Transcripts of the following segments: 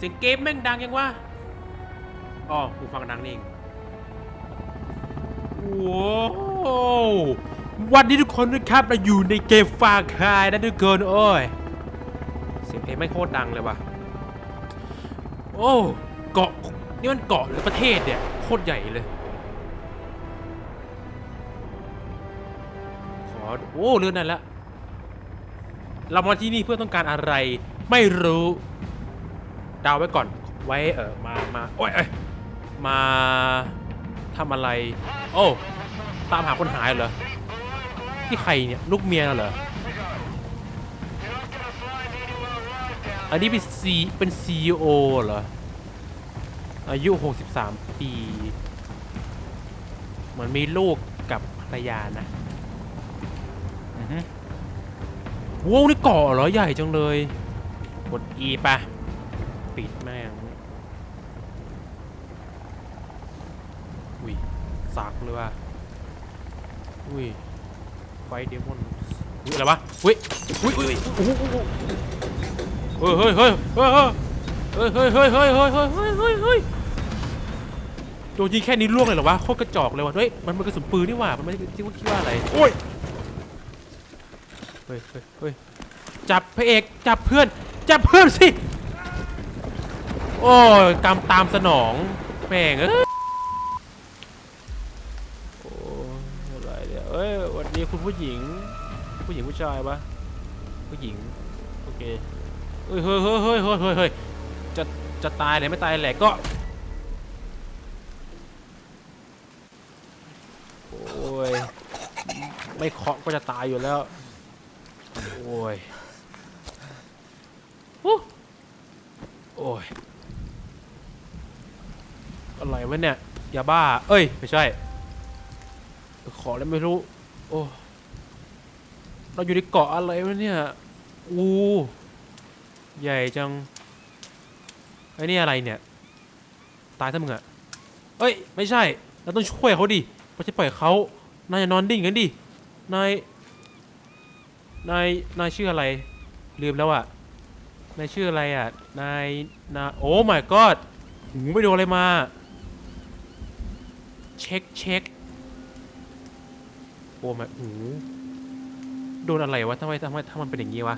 เสียงเกมแม่งดังยังวะอ๋อหูฟังดังนี่เองว้าววันนี้ทุกคนนะครับเราอยู่ในเกมฟาคายนะทุกคนโอ้ยเสียงเพลงไม่โคตรดังเลยว่ะโอ้เกาะนี่มันเกาะหรือประเทศเนี่ยโคตรใหญ่เลยขอโอ้เรื่องนั้นละเรามาที่นี่เพื่อต้องการอะไร ไม่รู้ ดาวไว้ก่อน ไว้เออมามาโอ้ยเอ้ยมาทำอะไร โอ้ตามหาคนหายเหรอที่ใครเนี่ยลูกเมียน่ะเหรออันนี้เป็นซีเป็น CEO เหรออายุ 63 ปี เหมือนมีลูกกับภรรยานะอือฮึว้าวนี่เกาะเหรอใหญ่จังเลย กด E ปะ ปิดแม่งอุ้ยสักเลยว่ะอุ้ยไฟเดมอนอุ้ยอะไรวะอุ้ยอุ้ยอุ้ยโอ้โหโอ้โหเฮ้ยเฮ้ยเฮ้ยเฮ้ยเฮ้ยเฮ้ยเฮ้ยเฮ้ยเฮ้ยเฮ้ยเฮ้ยเฮ้ยเฮ้ยโดนยิงแค่นี้ล่วงเลยเหรอวะโคตรกระจอกเลยว่ะเฮ้ยมันมันกระสุนปืนนี่หว่ามันไม่ได้ที่ว่าคิดว่าอะไรโอ้ยเฮ้ยเฮ้ยเฮ้ยจับพระเอกจับเพื่อนจับเพื่อนสิ โอ้ยกำตามสนอง แม่งเอ้ยโอ้ยอะไรเนี่ยเอ้ยวันนี้คุณผู้หญิง ผู้หญิงผู้ชายปะผู้หญิง โอเคเฮ้ยเฮ้ยเฮ้ยเฮ้ยเฮ้ยเฮ้ยเฮ้ยจะจะตายไหนไม่ตายแหละก็โอ้ยไม่เคาะก็จะตายอยู่แล้ว โอ้ยโอ้ย อะไรวะเนี่ยยาบ้า เอ้ย ไม่ใช่ ขอแล้วไม่รู้ โอ้เราอยู่ในเกาะอะไรวะเนี่ยอู้ใหญ่จังไอ้นี่อะไรเนี่ย ตายซะมึงอะเอ้ย ไม่ใช่ เราต้องช่วยเขาดิไม่ใช่ปล่อยเขานายนอนดิ่งกันดิ นาย นาย นายชื่ออะไร ลืมแล้วอะนายชื่ออะไรอะนายนาโอ้ my god หูไม่โดนอะไรมา เช็คเช็คโอ้ my หูโดนอะไรวะทำไมทำไมถ้ามันเป็นอย่างงี้วะ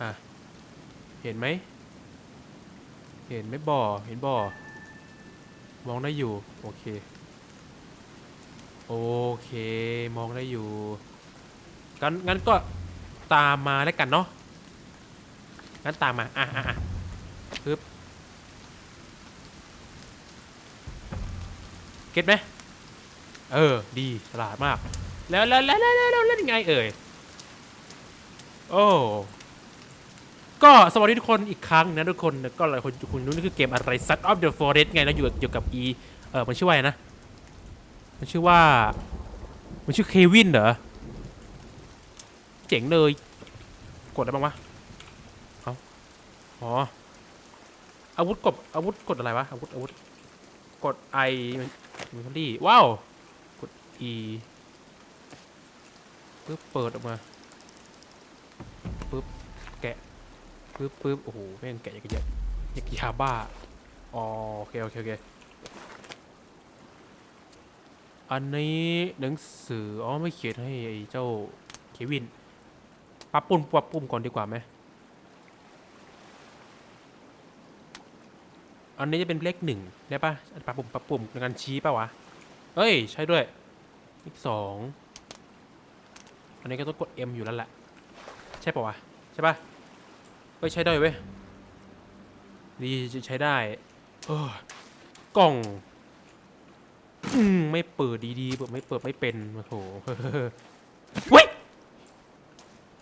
อะ เห็นไหม เห็นไหมบ่อ เห็นบ่อ มองได้อยู่ โอเค โอเค มองได้อยู่งั้นงั้นก็ตามมาแล้วกันเนาะงั้นตามมา อะอะอะปึ๊บ เก็ตไหมเออ ดีฉลาดมาก แล้วแล้วแล้วแล้วแล้วแล้วยังไงเอ่ย โอ้ก็สวัสดีทุกคนอีกครั้งนะทุกคนก็หลายคนคุณรู้นี่คือเกมอะไร Sun of the Forest ไงนะอยู่กับอยู่กับ E เออมันชื่อว่าไรนะ มันชื่อว่า มันชื่อเควินเหรอ เจ๋งเลย กดอะไรบ้างวะเอาอ๋ออาวุธกดอาวุธกดอะไรวะอาวุธอาวุธกด I มันมันดีว้าว กด E ปึ๊บเปิดออกมาปึ๊บแกะปึ๊บปึ๊บโอ้โหแม่งแกะอยางเยอะอยางกบยาบ้าอ๋อโอเคโอเคโอเคอันนี้หนังสืออ๋อไม่เขียนให้ไอ้เจ้าเควินปรับปุ่มปรับปุ่มก่อนดีกว่าไหม อันนี้จะเป็นเลขหนึ่งได้ปะปรับปุ่มปรับปุ่มในการชี้ปะวะ เอ้ย ใช่ด้วยอีกสองอันนี้ก็ต้องกด M อยู่แล้วแหละ ใช่ปะวะ ใช่ปะเฮ้ย ใช้ได้เว้ย ดีใช้ได้เออกล่องอืมไม่เปิดดีๆเปิดไม่เปิดไม่เป็นโอ้โหเฮ้ย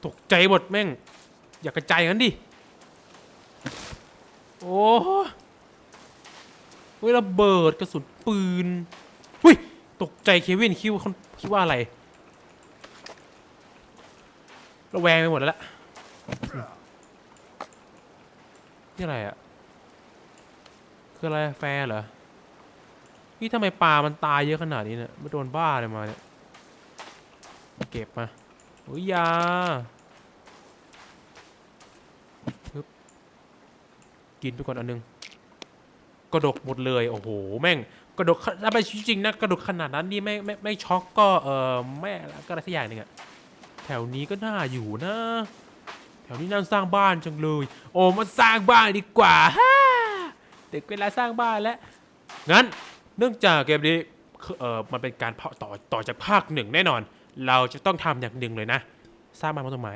ตกใจหมดแม่ง อยากกระจายกันดิ โอ้ ฮ้ยระเบิดกระสุนปืนหุ้ยตกใจเควินคิดว่าเขาคิดว่าอะไรระแวงไปหมดแล้วล่ะนี่อะไรอะ่ะคืออะไรแฟร์เหรอพี่ทำไมปลามันตายเยอะขนาดนี้เนี่ยไม่โดนบ้าเลยมาเนี่ยเก็บมาโอ้ยยากินไปก่อนอันนึงก ระดกหมดเลยโอ้โหแม่งกระดกถ้าไปจริงนะกระดกขนาดนั้นนี่ไม่ไม่ไม่ช็อกก็เออไม่ก็อะไรสักอย่างหนึ่งอะแถวนี้ก็น่าอยู่นะ แถวนี้น่าสร้างบ้านจังเลย โอ้มาสร้างบ้านดีกว่าฮ่าเด็กเวลาสร้างบ้านแล้วงั้นเนื่องจากเกมนี้เออมันเป็นการเพาะต่อต่อจากภาคหนึ่งแน่นอน เราจะต้องทำอย่างหนึ่งเลยนะ สร้างบ้านบนต้นไม้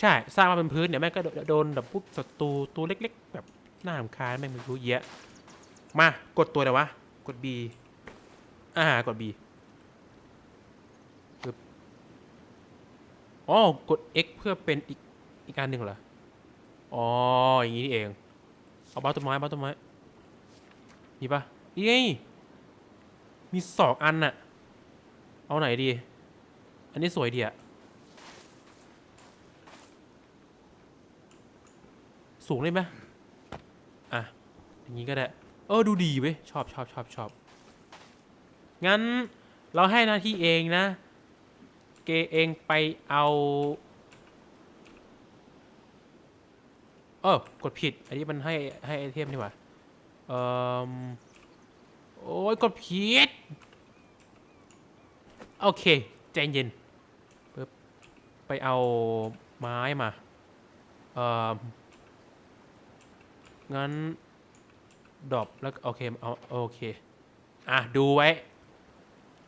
ใช่สร้างบ้านบนพื้นเนี่ยแม่งก็โดโดนแบบพวกศัตรูตัวเล็ก ๆ แบบน่ารำคาญแม่งไม่รู้เยอะ มากดตัวไหนวะ กด B อ่ากด B ปึ๊บอ๋อกด X เพื่อเป็นอีกอีกอันหนึ่งเหรอ อ๋อ อย่างนี้นี่เอง เอาบ้าต้นไม้บ้าต้นไม้ มีปะนี่ไงมีสองอันน่ะ เอาไหนดี อันนี้สวยดีอะสูงได้ไหมอะ อย่างนี้ก็ได้ เออดูดีเว้ยชอบชอบชอบชอบงั้นเราให้หน้าที่เองนะ เกเองไปเอาเออกดผิด อันนี้มันให้ให้ไอเทมนี่หว่าเอ่อโอ้ยกดผิด โอเค ใจเย็นปึ๊บไปเอาไม้มา เอ่องั้น ดรอปแล้วโอเคเอาโอเค อะ ดูไว้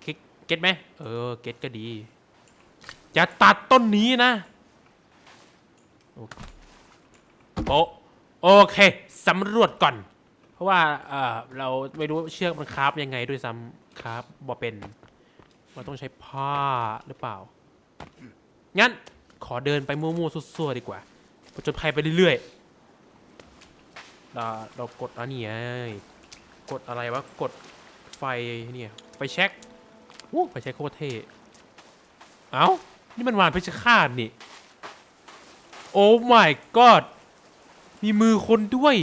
คลิกเก็ตไหมเออ เก็ตก็ดีจะตัดต้นนี้นะ โอเคโอเคสำรวจก่อน เพราะว่าเอ่อเราไม่รู้เชือกมันคราฟยังไงด้วยซ้ำคราฟบ่เป็นมันต้องใช้ผ้าหรือเปล่า งั้นขอเดินไปมั่วๆซั่วๆดีกว่าผจญภัยไปเรื่อยๆ เราเรากดอันนี้ไงกดอะไรวะ กดไฟเนี่ย ไฟแช็กอู้ไฟแช็กโคตรเท่ เอ้า นี่มันวานเพชฌฆาตนี่ โอ้ my god มีมือคนด้วย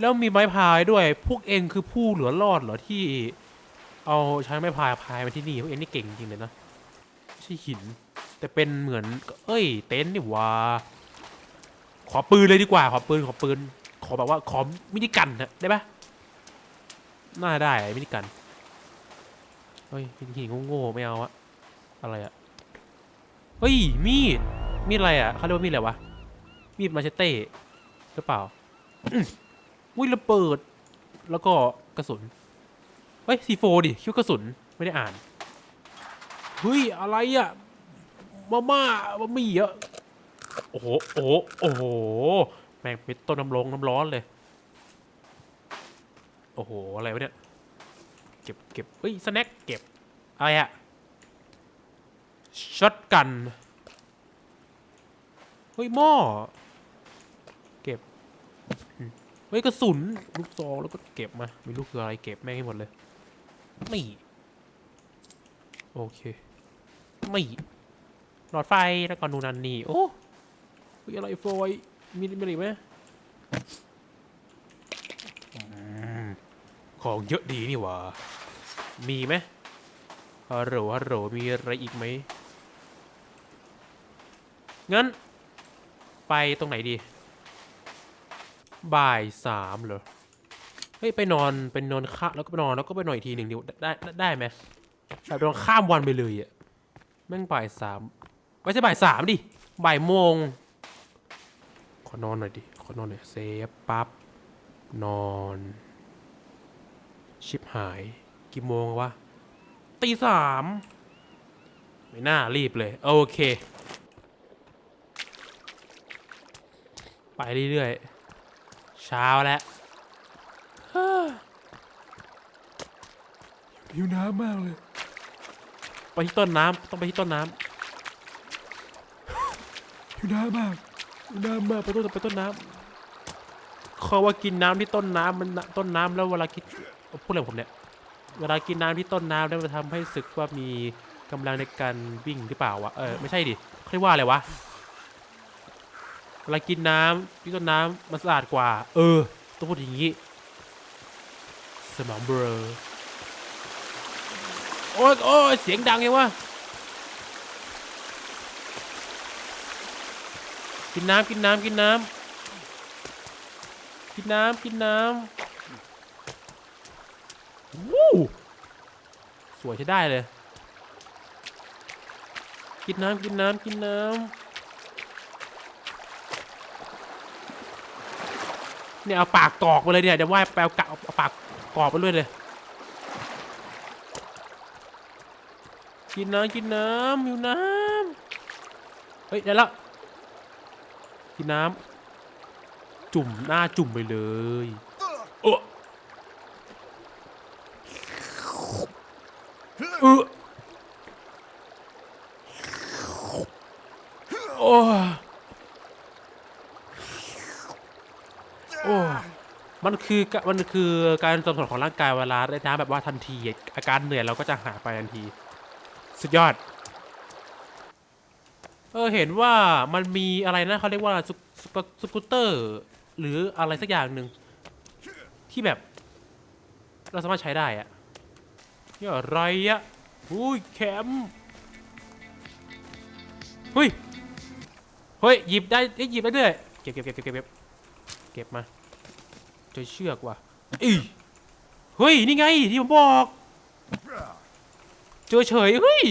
แล้วมีไม้พายด้วย พวกเองคือผู้เหลือรอดเหรอที่ เอาใช้ไม้พายพายมาที่นี่ พวกเองนี่เก่งจริงเลยนะไม่ใช่หิน แต่เป็นเหมือน เอ้ย เต็นท์นี่ว่า ขอปืนเลยดีกว่า ขอปืน ขอปืน ขอแบบว่าขอมินิกันนะได้ปะน่าได้มินิกันเฮ้ยเป็นหินโง่ๆไม่เอาอะอะไรอะเฮ้ยมีดมีดอะไรอะเขาเรียกว่ามีดอะไรวะมีดมาเชเต้หรือเปล่าอุ้ยระเบิด แล้วก็กระสุนเฮ้ยซีโฟดิคิวกระสุนไม่ได้อ่านเฮ้ยอะไรอะมาม่ามามี่อะโอ้โหโอ้โห แม่งเป็นต้นน้ำร้อนน้ำร้อนเลย โอ้โห อะไรวะเนี่ย เก็บเก็บเฮ้ยสแน็คเก็บ อะไรอะช็อตกัน เฮ้ยหม้อ เก็บ เฮ้ยกระสุน ลูกซองแล้วก็เก็บมาม่รู้คืออะไรเก็บแม่งให้หมดเลย ไม่ โอเค ไม่ หลอดไฟแล้วก็นูนันนี่ โอ้ยอะไรฟอย มีมีอะไรอีกไหมอืมของเยอะดีนี่หว่า มีไหมฮัลโหลฮัลโหลมีอะไรอีกไหมงั้น ไปตรงไหนดี บ่ายสามเหรอ เฮ้ย ไปนอนไปนอนข้าแล้วก็ไปนอนแล้วก็ไปนอนอีกทีหนึ่งดิได้ได้ได้ไหมแบบนอนข้ามวันไปเลยอะแม่งบ่ายสามไม่ใช่บ่ายสามดิบ่ายโมงข อนอนหน่อยดิ ขอนอนหน่อย เซฟปั๊บ นอน ชิบหาย กี่โมงวะ ตีสาม ไม่น่ารีบเลย โอเค ไปเรื่อยๆ เช้าแล้วหิวน้ำมากเลย ไปที่ต้นน้ำต้องไปที่ต้นน้ำหิวน้ำมาก หิน้ำมาไปต้นไปต้นน้ำเขาว่ากินน้ำที่ต้นน้ำมันต้นน้ำแล้วเวลากินพูดอะไรของผมเนี่ย เวลากินน้ำที่ต้นน้ำแล้วมันทำให้สึกว่ามีกำลังในการวิ่งหรือเปล่าวะเออไม่ใช่ดิเขาเรียกว่าอะไรวะเวลากินน้ำที่ต้นน้ำมันสะอาดกว่า เออต้องพูดอย่างนี้ สมองเบลอโอ้ยโอ้ยเสียงดังไงวะ กินน้ำกินน้ำกินน้ำกินน้ำกินน้ำวู้สวยใช้ได้เลย กินน้ำกินน้ำกินน้ำเนี่ยเอาปากกรอกไปเลยเนี่ยเดี๋ยวว่าแปลกะเอาปากกรอกไปเลยเลยกินน้ำกินน้ำอยู่น้ำเฮ้ยได้แล้ว กินน้ำจุ่มหน้าจุ่มไปเลยโอ้เออโอ้โอ้มันคือกะมันคือการตอบสนองของร่างกายเวลาได้น้ำแบบว่าทันที อาการเหนื่อยเราก็จะหายไปทันที สุดยอด เออเห็นว่ามันมีอะไรนะเขาเรียกว่าสกสกูตเตอร์ หรืออะไรสักอย่างหนึ่งที่แบบ เราสามารถใช้ได้อะนี่อะไรอะอุ้ยแคมป์เฮ้ยเฮ้ยหยิบได้เอ้หยิบได้ด้วยเก็บเก็บเก็บเก็บเก็บเก็บเก็บมาเจอเชือกว่ะอีเฮ้ยนี่ไงที่ผมบอก เจอเฉยเฮ้ย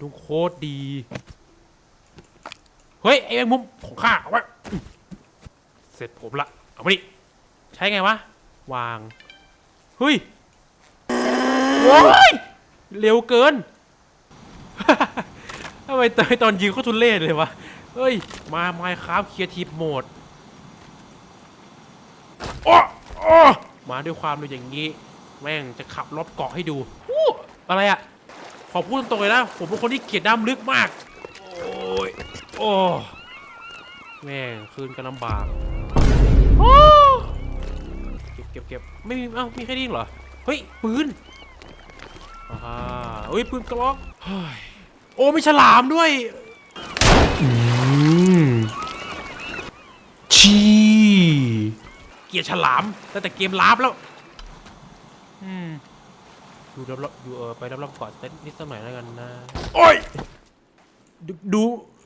ลุงโคตรดี เฮ้ย ไอ้แมงมุมของข้าเอาไว้เสร็จผมละ เอาไปดิใช้ไงวะ วาง เฮ้ยโอ้ยเร็วเกิน ทำไมตอนตอนยิงเขาทุนเล่เลยวะ เฮ้ย มาไมค์ครับเคลียร์ทีโหมดโอ้โอ้มาด้วยความเร็วอย่างนี้ แม่งจะขับรถเกาะให้ดูอะไรอะขอพูดตรงๆเลยนะ ผมเป็นคนที่เกลียดน้ำลึกมาก โอ้ย โอ้แม่งคืนกันลำบากโอ้เก็บเก็บเก็บไม่มีเอ้ามีแค่นี้เหรอ เฮ้ย ปืนอ่าเฮ้ย ปืนกระบอกเฮ้ยโอ้มีฉลามด้วยอืมชีเกลียดฉลามตั้งแต่เกมลาบแล้วอืมดูรอบๆดูเออไปรอบๆก่อนสักนิดสักหน่อยแล้วกันนะ โอ้ย ดูดู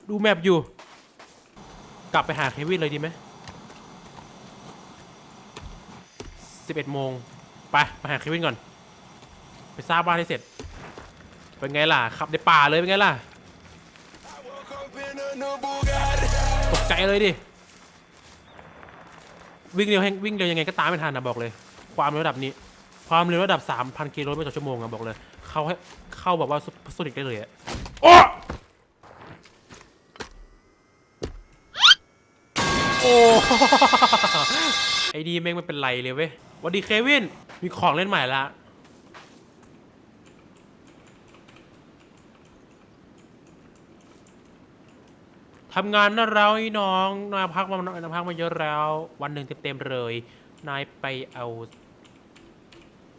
ดูแมปอยู่ กลับไปหาเควินเลยดีไหมสิบเอ็ดโมงไปไปหาเควินก่อน ไปสร้างบ้านให้เสร็จ เป็นไงล่ะขับในป่าเลยเป็นไงล่ะตกใจเลยดิ วิ่งเร็วแห่งวิ่งเร็วยังไงก็ตามไม่ทันนะบอกเลย ความเร็วระดับนี้ ความเร็วระดับ 3,000 กิโลเมตรต่อชั่วโมงอะบอกเลย เข้าให้เข้าแบบว่าซุปโซนิกได้เลยอะโอ้ โอ้ไอ้ดีแม่งไม่เป็นไรเลยเว้ยวันดีเควิน มีของเล่นใหม่ละทำงานนะเราไอ้น้องนายพักมานายพักมาเยอะแล้ว วันหนึ่งเต็มๆเลย นายไปเอา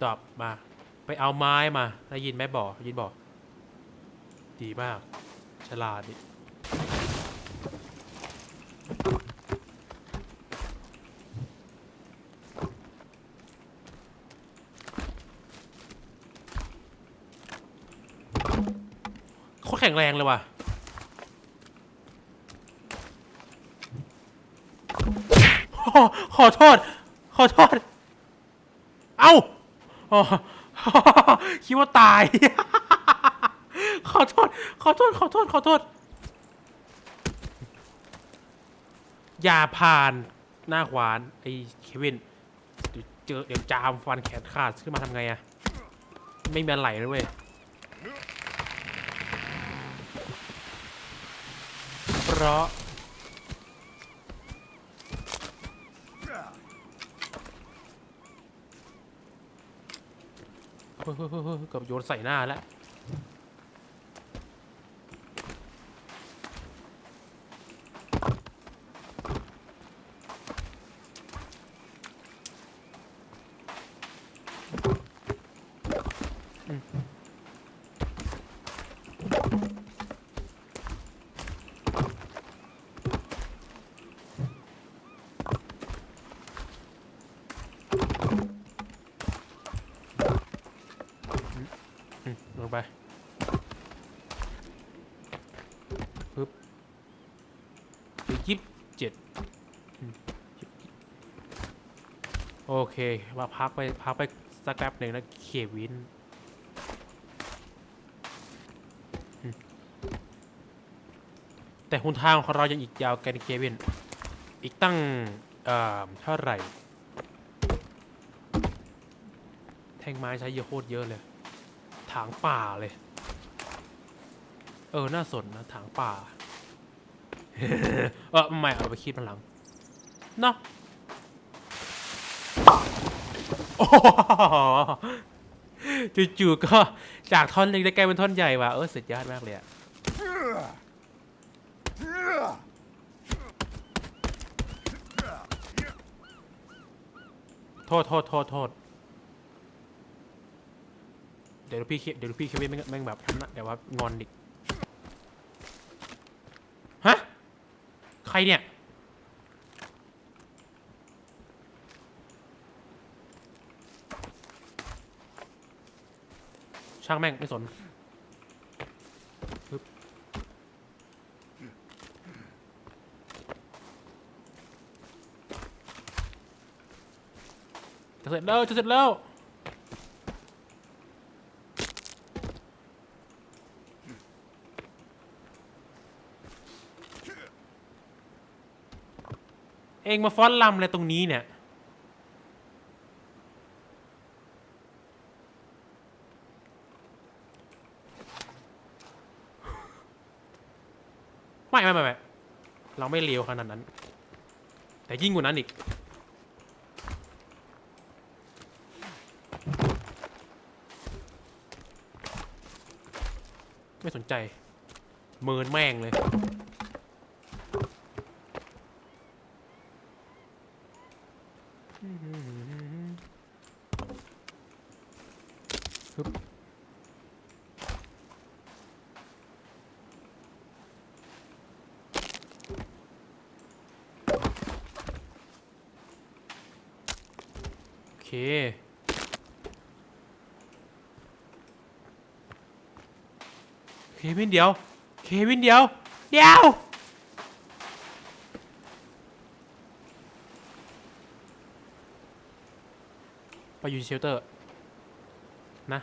ตอบมา ไปเอาไม้มาได้ยินไหมบอกยินบอก ดีมาก ฉลาดดิโคตรแข็งแรงเลยว่ะ ขอขอโทษ ขอโทษ เอ้าอ๋อคิดว่าตาย ขอโทษ ขอโทษ ขอโทษ ขอโทษ อย่าผ่านหน้าขวานไอ้เควิน เจอเดี๋ยวจามฟันแขนขาดขึ้นมาทำไงอะ ไม่มีอะไรนะเว้ย เพ ราะห์เฮ้ยเฮ้ยเฮ้ยกับโยนใส่หน้าแล้ว ลงไปปึ๊บหลือยี่สิบเจ็ดโอเค มาพักไปพักไปสักแป๊บหนึ่งนะเควินแต่หุนทางของเรายังอีกยาวไกลนเควิน อีกตั้งเอ่อเท่าไหร่ แท่งไม้ใช้เยอะโคตรเยอะเลย ถางป่าเลย เออ น่าสนนะถางป่า เออไม่เอาไปคิดมันหลังเนาะโอ้โหจู่ๆก็จากท่อนเล็กได้กลายเป็นท่อนใหญ่ว่ะเออสุดยอดมากเลยอะโทษโทษโทษโทษเดี๋ยวพี่เดี๋ยวพี่เควินแม่งแม่งแบบนะเดี๋ยวว่างอนอีกฮะใครเนี่ยช่างแม่งไม่สนจะเสร็จแล้วจะเสร็จแล้ว เองมาฟ้อนลำอะไรตรงนี้เนี่ยไม่ไม่ไม่ไม่เราไม่เลวขนาดนั้น แต่ยิ่งกว่านั้นอีกไม่สนใจเมินแม่งเลย ฮึบโอเคเควินเดียว เควินเดียว เดียว ไปอยู่เชลเตอร์ นะ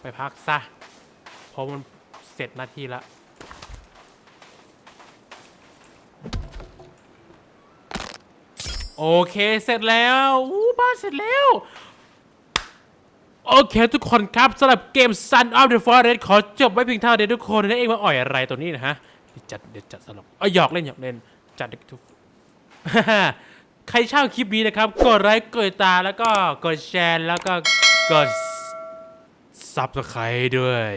ไปพักซะเพราะมันเสร็จหนาทีละโอเค เสร็จแล้วอู้บ้านเสร็จแล้ว โอเคทุกคนครับสำหรับเกม Sun of the Forest ขอจบไว้เพียงเท่านี้ทุกคนนะเองมาอ่อยอะไรตัวนี้นะฮะ จัดเดี๋ยวจัดสนุกเอ้ยหยอกเล่นหยอกเล่น จัดทุก ใครชอบคลิปนี้นะครับ กดไลค์กดตาแล้วก็กดแชร์แล้วก็กด Subscribe ด้วย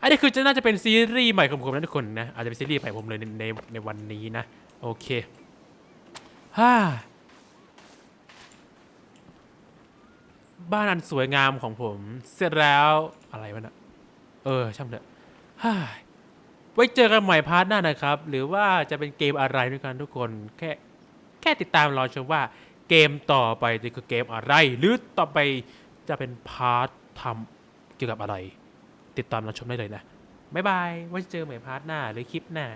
อันนี้คือจะน่าจะเป็นซีรีส์ใหม่ของผมนะทุกคนนะ อาจจะเป็นซีรีส์ใหม่ผมเลยในในในวันนี้นะ โอเคฮ่าบ้านอันสวยงามของผม เสร็จแล้วอะไรวะน่ะเออ ช่างเถอะฮ่าไว้เจอกันใหม่พาร์ทหน้านะครับ หรือว่าจะเป็นเกมอะไรด้วยกันทุกคนแค่ แค่ติดตามรอชมว่าเกมต่อไปจะคือเกมอะไร หรือต่อไปจะเป็นพาร์ททำเกี่ยวกับอะไร ติดตามรอชมได้เลยนะ บ๊ายบาย ไว้เจอใหม่พาร์ทหน้าหรือคลิปหน้า